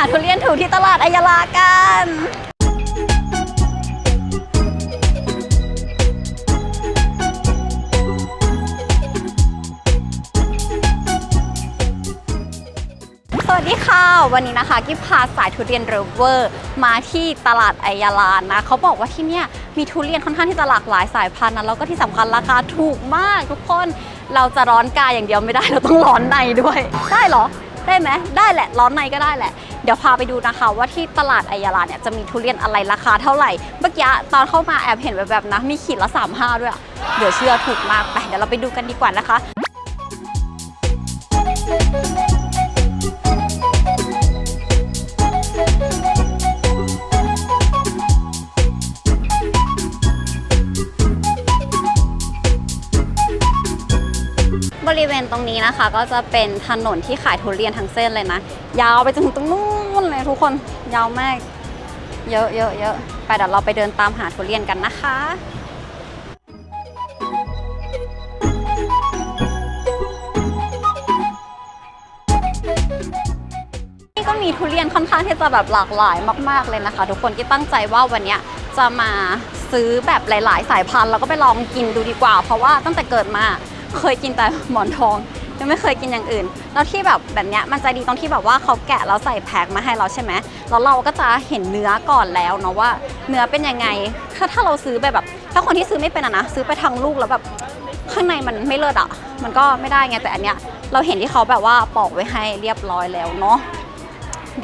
าทุเรียนถูกที่ตลาดอายาลากันสวัสดีค่ะ วันนี้นะคะกิ๊บพาสายทุเรียนเรเวอร์ มาที่ตลาดไอยาลานนะเขาบอกว่าที่เนี่ยมีทุเรียนค่อนข้างที่จะหลากหลายสายพันธุ์นะแล้วก็ที่สำคัญราคาถูกมากทุกคนเราจะร้อนกายอย่างเดียวไม่ได้เราต้องร้อนในด้วย ได้เหรอ ได้ไหมได้แหละร้อนในก็ได้แหละ เดี๋ยวพาไปดูนะคะ ว่าที่ตลาดอายาลาเนี่ยจะมีทุเรียนอะไรราคาเท่าไหร่เมื่อกี้ตอนเข้ามาแอบเห็นแบบๆนะมีขีดละ35ด้วยอะเดี๋ยวเชื่อถูกมากไปเดี๋ยวเราไปดูกันดีกว่านะคะ บริเวณตรงนี้นะคะ ก็จะเป็นถนนที่ขายทุเรียนทั้งเส้นเลยนะ ยาวไปจนถึงตรงนู้นเลยทุกคนยาวมาก เยอะเยอะเยอะไปเดี๋ยวเราไปเดินตามหาทุเรียนกันนะคะนี่ก็มีทุเรียนค่อนข้างที่จะแบบหลากหลายมาก ๆเลยนะคะ ทุกคนที่ตั้งใจว่าวันนี้จะมาซื้อแบบหลาย ๆ สายพันธุ์แล้วก็ไปลองกินดูดีกว่า เพราะว่าตั้งแต่เกิดมา เคยกินแต่หมอนทองยังไม่เคยกินอย่างอื่น แล้วที่แบบแบบเนี้ยมันจะดีตรงที่แบบว่าเขาแกะแล้วใส่แพ็คมาให้เราใช่ไหมแล้วเราก็จะเห็นเนื้อก่อนแล้วเนาะว่า เนื้อเป็นยังไง ถ้าถ้าเราซื้อไปแบบ ถ้าคนที่ซื้อไม่เป็นอะนะซื้อไปทางลูกแล้วแบบข้างในมันไม่เลิศอะมันก็ไม่ได้ไงแต่อันเนี้ยเราเห็นที่เขาแบบว่าปอกไว้ให้เรียบร้อยแล้วเนาะ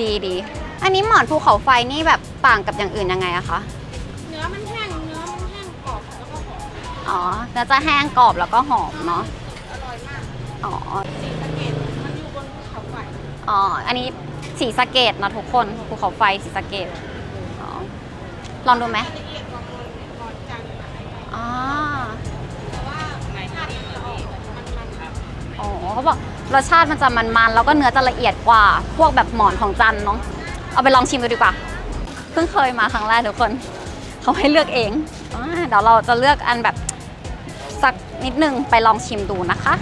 ดีดีอันนี้หมอนภูเขาไฟนี่แบบต่างกับอย่างอื่นยังไงอะคะ อ๋อเนื้อจะแห้งกรอบแล้วก็หอมเนาะอร่อยมากอ๋อสีสะเกดมันอยู่บนภูเขาไฟอ๋ออันนี้สีสะเกตนะทุกคนภูเขาไฟสีสะเกตอ๋อลองดูไหมละเอียดกว่าบนบนจันทร์อะไรเงี้ยอ๋อแต่ว่าไหนชาติมันจะออกมันมันครับอ๋อเขาบอกรสชาติมันจะมันๆแล้วก็เนื้อจะละเอียดกว่า พวกแบบหมอนของจันเนาะเอาไปลองชิมดูดีกว่าเพิ่งเคยมาครั้งแรกทุกคนเขาให้เลือกเองอาเดี๋ยวเราจะเลือกอันแบบ นิดนึงไปลองชิมดูนะคะ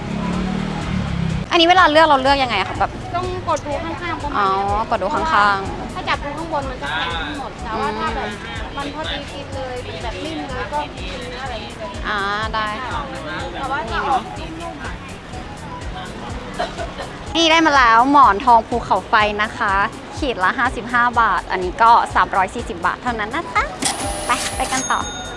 อันนี้เวลาเลือกเราเลือกยังไงอะคะแบบต้องกดดูข้างๆประอ๋มาอณเนี้ยกดดูข้างถ้าจับดูข้างบนมันจะแข็งทั้งหมด แต่ว่าถ้าแบบมันพอดีกินเลยเป็นแบบนิ่มเลยก็กินเนื้ออะไรอย่างเงี้ยๆอ่าได้ค่ะแต่ว่าถ้าออกนุ่มๆอะนี่ได้มาแล้วหมอนทองภูเขาไฟนะคะ ขีดละ 55 บาท อันนี้ก็ 340 บาทเท่านั้นนะคะ ไปไปกันต่อเอ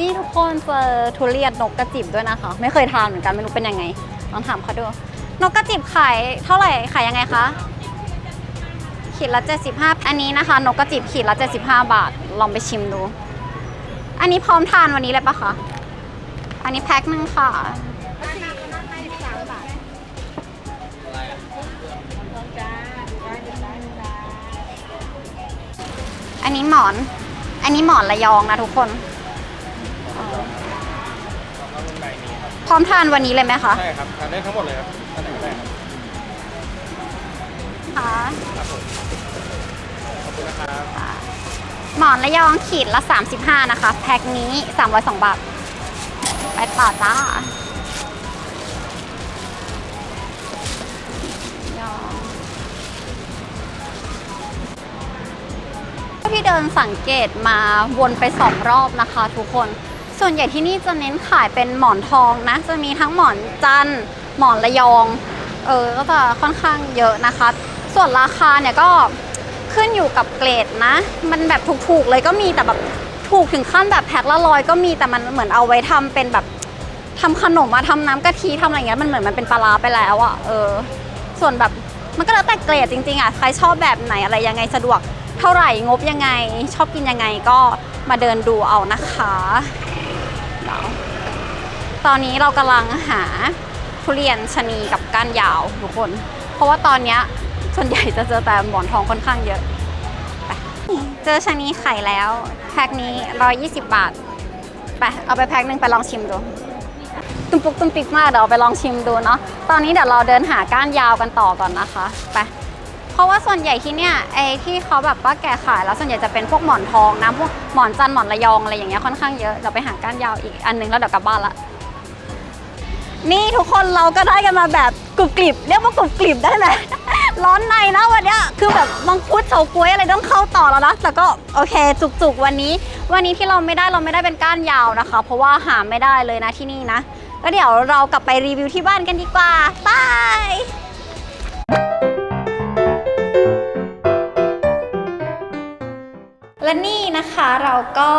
นี่ทุกคนเจอทุเรียนนกกระจิบด้วยนะคะ ไม่เคยทานเหมือนกันไม่รู้เป็นยังไงลองถามเขาดู นกกระจิบขายเท่าไหร่ขายยังไงคะขีดละ75 อันนี้นะคะ นกกระจิบขีดละ75 บาท ลองไปชิมดู อันนี้พร้อมทานวันนี้เลยปะคะ อันนี้แพ็คหนึ่งค่ะอันนี้หมอน อันนี้หมอนระยองนะทุกคน ร้อมทานวันนี้เลยไหมคะใช่ครับทานได้ทั้งหมดเลยครับอันไหนก็ได้ครับค่ะครับผมขอบคุณนะครับหมอนระยองขีดละ 35 นะคะ แพ็คนี้ 302 บาท ไปต่อจ้าระยองที่เดินสังเกตมาวนไปสองรอบนะคะทุกคน ส่วนใหญ่ที่นี่จะเน้นขายเป็นหมอนทองนะ จะมีทั้งหมอนจันทร์หมอนระยอง เออ ก็จะค่อนข้างเยอะนะคะ ส่วนราคาเนี่ยก็ขึ้นอยู่กับเกรดนะ มันแบบถูกๆเลยก็มีแต่แบบถูกถึงขั้นแบบแพ็คละร้อยก็มีแต่มันเหมือนเอาไว้ทำเป็นแบบทำขนมมาทำน้ำกะทิทำอะไรอย่างเงี้ยมันเหมือนมันเป็นปลาร้าไปแล้วอะ่ะเออ ส่วนแบบมันก็แล้วแต่เกรดจริงๆอะ่ะใครชอบแบบไหนอะไรยังไงสะดวกเท่าไหร่งบยังไง ชอบกินยังไงก็มาเดินดูเอานะคะ ตอนนี้เรากำลังหาทุเรียนชะนีกับก้านยาวทุกคน เพราะว่าตอนเนี้ยส่วนใหญ่จะเจอแต่หมอนทองค่อนข้างเยอะ เจอชะนีไข่แล้ว แพ็คนี้ 120 บาท ไป เอาไปแพ็คหนึ่งไปลองชิมดู ตุ้มปุกตุ้มปิกมากเดี๋ยวเอาไปลองชิมดูเนาะ ตอนนี้เดี๋ยวเราเดินหาก้านยาวกันต่อก่อนนะคะ ไปขราะว่าส่วนใหญ่ที่เนี่ยไอ้ที่เขาแบบว่าแก่ขายแล้วส่วนใหญ่จะเป็นพวกหมอนทองนะพวกหมอนจันหมอนระยองอะไรอย่างเงี้ยค่อนข้างเยอะเดี๋ยวไปหาก้านยาวอีกอันนึงแล้วเดี๋ยวกลับบ้านละ นี่ทุกคนเราก็ได้กันมาแบบกรุบกริบเรียกว่ากรุบกริบได้ไหม ร้อนในนะวันเนี้ยคือแบบมังคุดเฉาก๊วยอะไรต้องเข้าต่อแล้วนะแต่ก็โอเคจุกๆวันนี้ วันนี้ที่เราไม่ได้เราไม่ได้เป็นก้านยาวนะคะ เพราะว่าหาไม่ได้เลยนะที่นี่นะก็เดี๋ยวเรากลับไปรีวิวที่บ้านกันดีกว่าบายและนี่นะคะเราก็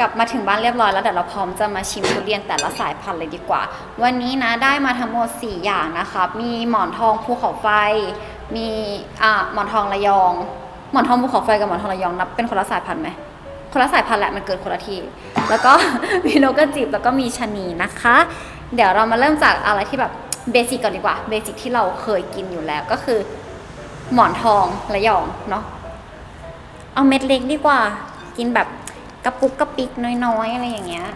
กลับมาถึงบ้านเรียบร้อยแล้วเดี๋ยวเราพร้อมจะมาชิมทุเรียนแต่ละสายพันธุ์เลยดีกว่า วันนี้นะได้มาทั้งหมด 4 อย่างนะคะมีหมอนทองภูเขาไฟ มีอ่าหมอนทองระยอง หมอนทองภูเขาไฟกับหมอนทองระยองนับเป็นคนละสายพันธุ์ไหมคนละสายพันธุ์แหละมันเกิดคนละที แล้วก็มีนกกระจิบแล้วก็มีชะนีนะคะ เดี๋ยวเรามาเริ่มจากอะไรที่แบบเบสิกก่อนดีกว่าเบสิกที่เราเคยกินอยู่แล้วก็คือ หมอนทองระยองเนาะเอาเม็ดเล็กดีกว่า กินแบบ กระปุกกระปิกน้อยๆอะไรอย่างเงี้ย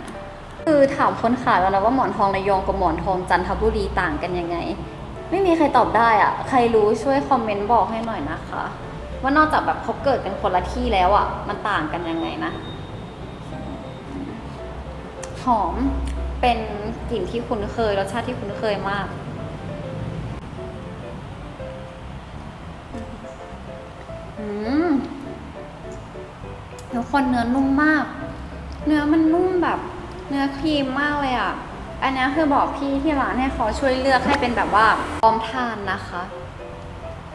คือถามคนขายแล้วว่าหมอนทองระยองกับหมอนทองจันทบุรีต่างกันยังไง ไม่มีใครตอบได้อะใครรู้ช่วยคอมเมนต์บอกให้หน่อยนะคะ ว่านอกจากแบบเขาเกิดเป็นคนละที่แล้วอะมันต่างกันยังไงนะ หอมเป็นกลิ่นที่คุ้นเคยรสชาติที่คุ้นเคยมากอืม ทุกคนเนื้อนุ่มมาก เนื้อมันนุ่มแบบเนื้อครีมมากเลยอะ อันนี้คือบอกพี่ที่ร้านให้เขาช่วยเลือกให้เป็นแบบว่าพร้อมทานนะคะ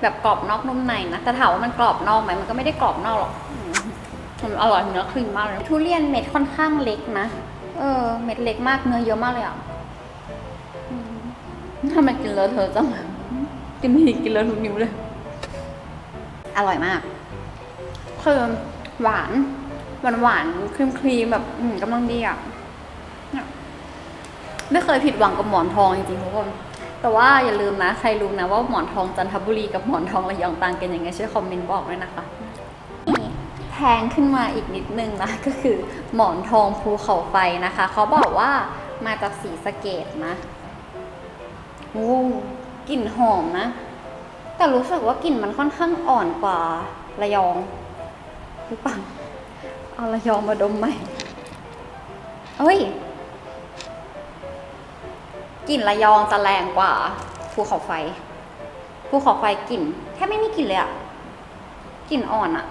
แบบกรอบนอกนุ่มในนะแต่ถามว่ามันกรอบนอกไหมมันก็ไม่ได้กรอบนอกหรอกมันอร่อยเนื้อครีมมากเลยทุเรียนเม็ดค่อนข้างเล็กนะเออ เม็ดเล็กมากเนื้อเยอะมากเลยอะอืมทำไมกินเลอะเทอจังกินทีกินเลอะทุกนิ้วเลย อร่อยมากคือ หวานหวานหวานครีมครีมแบบอืมกำลังดีอะเนี่ยไม่เคยผิดหวังกับหมอนทองจริงๆทุกคนแต่ว่าอย่าลืมนะ ใครรู้นะว่าหมอนทองจันทบุรีกับหมอนทองระยองต่างกันยังไงช่วยคอมเมนต์บอกด้วยนะคะนี่แพงขึ้นมาอีกนิดนึงนะก็คือหมอนทองภูเขาไฟนะคะเขาบอกว่ามาจากสีสเกตนะโอ้กลิ่นหอมนะ แต่รู้สึกว่ากลิ่นมันค่อนข้างอ่อนกว่าระยอง หรือเปล่าเอาระยองมาดมไหมเอ้ยกลิ่นระยองจะแรงกว่าภูเขาไฟภูเขาไฟกลิ่นแทบไม่มีกลิ่นเลยอะกลิ่นอ่อนอะ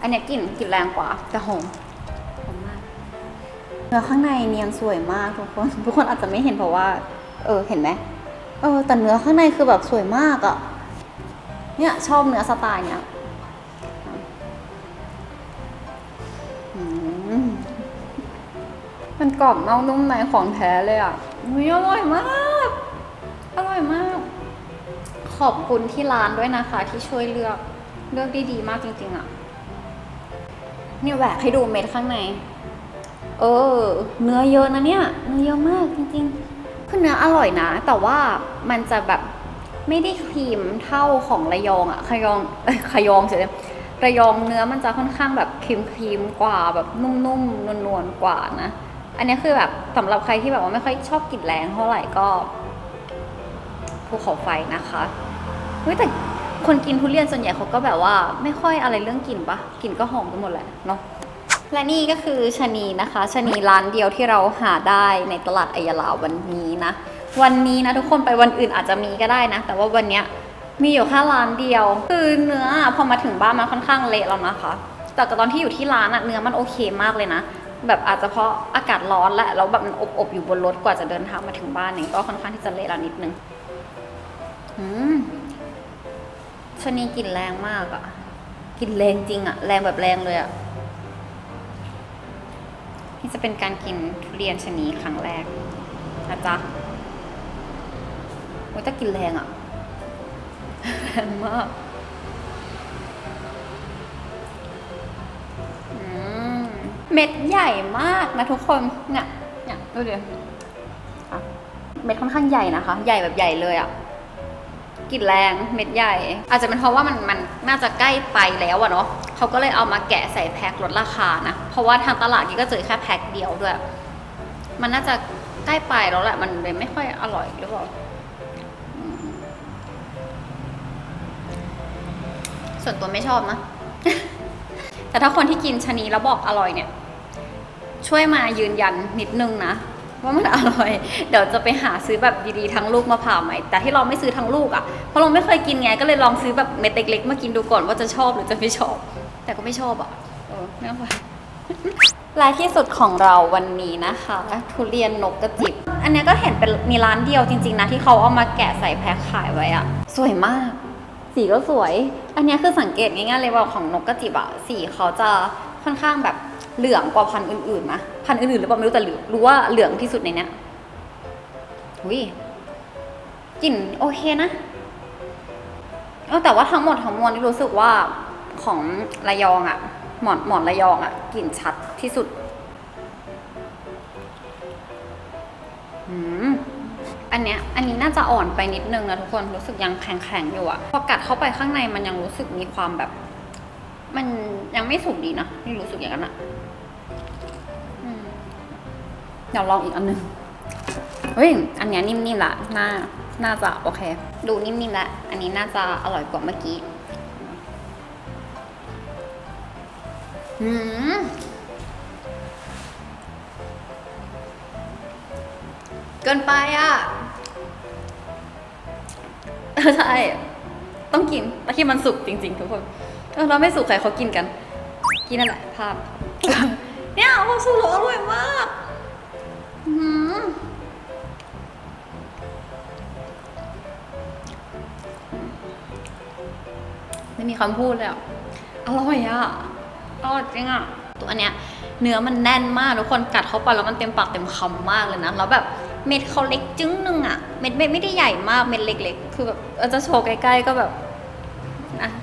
อันเนี้ยกลิ่นกลิ่นแรงกว่าแต่หอมหอมมากเนื้อข้างในเนียนสวยมากทุกคนทุกคนอาจจะไม่เห็นเพราะว่า เออเห็นไหมเออแต่เนื้อข้างในคือแบบสวยมากอะ่ะเนี่ยชอบเนื้อสไตล์เนี้ย กรอบนอกนุ่มในของแท้เลยอะอุ๊ยอร่อยมาก อร่อยมาก ขอบคุณที่ร้านด้วยนะคะ ที่ช่วยเลือกเลือกได้ดีมากจริง ๆ อะ เนี่ยแหวกให้ดูเม็ดข้างใน เออ เนื้อเยอะนะเนี่ย เนื้อเยอะมากจริงๆคือเนื้ออร่อยนะ แต่ว่ามันจะแบบไม่ได้ครีมเท่าของระยองอะระยองเอ้ยองเฉยๆระยองเนื้อมันจะค่อนข้างแบบครีมครีมๆกว่าแบบนุ่มๆนวลๆกว่านะ อันนี้คือแบบสำหรับใครที่แบบว่าไม่ค่อยชอบกลิ่นแรงเท่าไหร่ก็ภูเขาไฟนะคะเฮ้ยแต่คนกินทุเรียนส่วนใหญ่เขาก็แบบว่า ไม่ค่อยอะไรเรื่องกลิ่นปะกลิ่นก็หอมไปหมดแหละเนาะและนี่ก็คือชะนีนะคะชะนีร้านเดียวที่เราหาได้ในตลาดอัยาลาวันนี้นะ วันนี้นะทุกคนไปวันอื่นอาจจะมีก็ได้นะ แต่ว่าวันเนี้ยมีอยู่แค่ร้านเดียว คือเนื้อพอมาถึงบ้านมันค่อนข้างเละแล้วนะคะ แต่ตอนที่อยู่ที่ร้านอะเนื้อมันโอเคมากเลยนะ แบบอาจจะเพราะอากาศร้อนแหละแล้วแบบมันอบๆอยู่บนรถกว่าจะเดินทางมาถึงบ้านเนี่ยก็ค่อนข้างที่จะเละแล้วนิดนึงอืมชนีกลิ่นแรงมากอะกลิ่นแรงจริงอะแรงแบบแรงเลยอะนี่จะเป็นการกินทุเรียนชนีครั้งแรกนะจ๊ะโอ้ยแต่กินแรงอะ่ะแรงมาก เม็ดใหญ่มากนะทุกคนเนี่ยเนี่ยดูดิอะเม็ดค่อนข้างใหญ่นะคะ ใหญ่แบบใหญ่เลยอะ่ะกลิ่นแรงเม็ดใหญ่ อาจจะเป็นเพราะว่ามันมันน่าจะใกล้ไปแล้วอะเนาะเขาก็เลยเอามาแกะใส่แพ็คลดราคานะเพราะว่าทางตลาดนี้ก็เจอแค่แพ็คเดียวด้วย มันน่าจะใกล้ไปแล้วแหละมันเลยไม่ค่อยอร่อยหรือเปล่าส่วนตัวไม่ชอบนะ แต่ถ้าคนที่กินชะนีแล้วบอกอร่อยเนี่ย ช่วยมายืนยันนิดนึงนะ ว่ามันอร่อย เดี๋ยวจะไปหาซื้อแบบดีๆทั้งลูกมาผ่าใหม่แต่ที่เราไม่ซื้อทั้งลูกอะ่ะเพราะเราไม่เคยกินไงก็เลยลองซื้อแบบเม็ดเล็กๆมากินดูก่อนว่าจะชอบหรือจะไม่ชอบ แต่ก็ไม่ชอบอะ่ะเออไม่เอาไปและที่สุดของเราวันนี้นะคะทุเรียนนกกระจิบ อันนี้ก็เห็นเป็นมีร้านเดียวจริง ๆ นะที่เขาเอามาแกะใส่แพ็คขายไว้อะสวยมาก สีก็สวย อันนี้คือสังเกตง่ายๆเลยว่าของนกกระจิบอะสีเขาจะ ค่อนข้างแบบเหลืองกว่าพันธุ์อื่นๆนะพันธุ์อื่นๆหรือเปล่าไม่รู้แต่รู้ว่าเหลืองที่สุดในเนี้ยอุ้ยกลิ่นโอเคนะแต่ว่าทั้งหมดทั้งมวลนี่รู้สึกว่าของระยองอะหมอนหมอนระยองอะกลิ่นชัดที่สุดอืมอันเนี้ยอันนี้น่าจะอ่อนไปนิดนึงนะทุกคนรู้สึกยังแข็งๆอยู่อะพอกัดเข้าไปข้างในมันยังรู้สึกมีความแบบ มันยังไม่สุกดีเนาะนี่รู้สึกอย่างนั้นอะเดี๋ยวลองอีกอันหนึง เฮ้ย อันเนี้ยนิ่มๆละน่า น่าจะโอเค ดูนิ่มๆละอันนี้น่าจะอร่อยกว่าเมื่อกี้ อืมเกินไปอะ ใช่ ต้องกินแต่ที่มันสุกจริงๆทุกคน เออเราไม่สุกใครเขากินกัน กินนั่นแหละภาพ เนี่ยโอ้สุกแล้วอร่อยมากอื้อหือไม่มีคำพูดเลยอะอร่อยอะอร่อยจริงอะตัวอันเนี้ยเนื้อมันแน่นมากทุกคนกัดเข้าไปแล้วมันเต็มปากเต็มคำมากเลยนะแล้วแบบเม็ดเขาเล็กจึ้งหนึงอะเม็ดเม็ดไม่ได้ใหญ่มากเม็ดเล็ก ๆ คือแบบออจะโชว์ใกล้ๆก็แบบ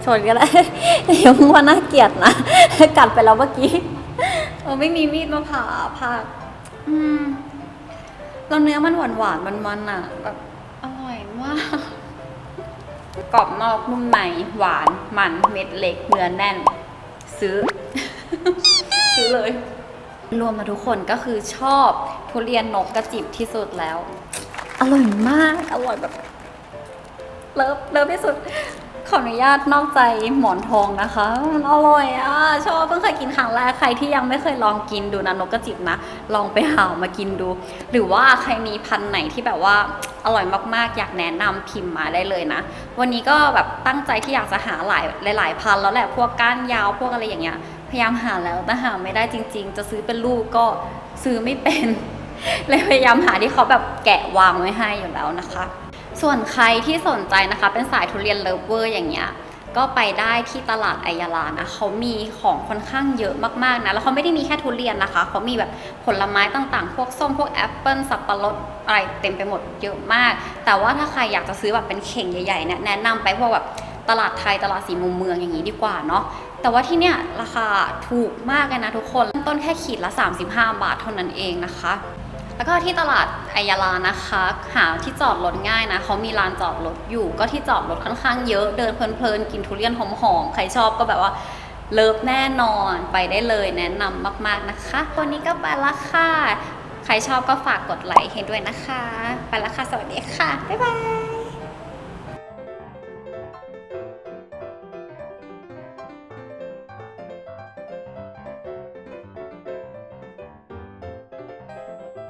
ชว์ก็ได้เดี๋ยวว่าน่าเกลียดนะกัดไปแล้วเมื่อกี้เออไม่มีมีดมาผ่าผ่าอืมแล้วเนื้อมันหวานหวานๆมันๆอะแบบอร่อยมาก กรอบนอกนุ่มในหวานมันเม็ดเล็กเนื้อแน่น ซื้อ ซื้อเลย รวมมาทุกคนก็คือชอบทุเรียนนกกระจิบที่สุดแล้ว อร่อยมาก อร่อยแบบ เลิฟเลิฟที่สุด ขออนุญาตนอกใจหมอนทองนะคะ มันอร่อยอะ ชอบเพิ่งเคยกินครั้งแรก ใครที่ยังไม่เคยลองกินดูนะนกกระจิบนะ ลองไปหามากินดู หรือว่าใครมีพันธุ์ไหนที่แบบว่าอร่อยมากๆ อยากแนะนำพิมพ์มาได้เลยนะ วันนี้ก็แบบตั้งใจที่อยากจะหาหลายหลายพันแล้วแหละพวกก้านยาวพวกอะไรอย่างเงี้ย พยายามหาแล้วแต่หาไม่ได้จริง ๆ จะซื้อเป็นลูกก็ซื้อไม่เป็นเลยพยายามหาที่เขาแบบแกะวางไว้ให้อยู่แล้วนะคะ ส่วนใครที่สนใจนะคะ เป็นสายทุเรียนเลิฟเวอร์อย่างเงี้ยก็ไปได้ที่ตลาดไอยาลานะเขามีของค่อนข้างเยอะมากๆนะแล้วเขาไม่ได้มีแค่ทุเรียนนะคะเขามีแบบผลไม้ต่างๆ พวกส้มพวกแอปเปิลสับปะรดอะไรเต็มไปหมดเยอะมาก แต่ว่าถ้าใครอยากจะซื้อแบบเป็นเข่งใหญ่ๆเนี่ยแนะนำไปพวกแบบตลาดไทยตลาดสีมุมเมืองอย่างนี้ดีกว่าเนาะแต่ว่าที่เนี่ยราคาถูกมากเลยนะทุกคนต้นแค่ขีดละ 35 บาทเท่านั้นเองนะคะ แล้วก็ที่ตลาดอายาลานะคะ หาที่จอดรถง่ายนะเขามีลานจอดรถอยู่ ก็ที่จอดรถค่อนข้างเยอะเดินเพลินๆกินทุเรียนหอมๆใครชอบก็แบบว่าเลิฟแน่นอนไปได้เลยแนะนำมากๆนะคะวันนี้ก็ไปละค่ะ ใครชอบก็ฝากกดไลค์ให้ด้วยนะคะ ไปละค่ะ สวัสดีค่ะ บ๊ายบาย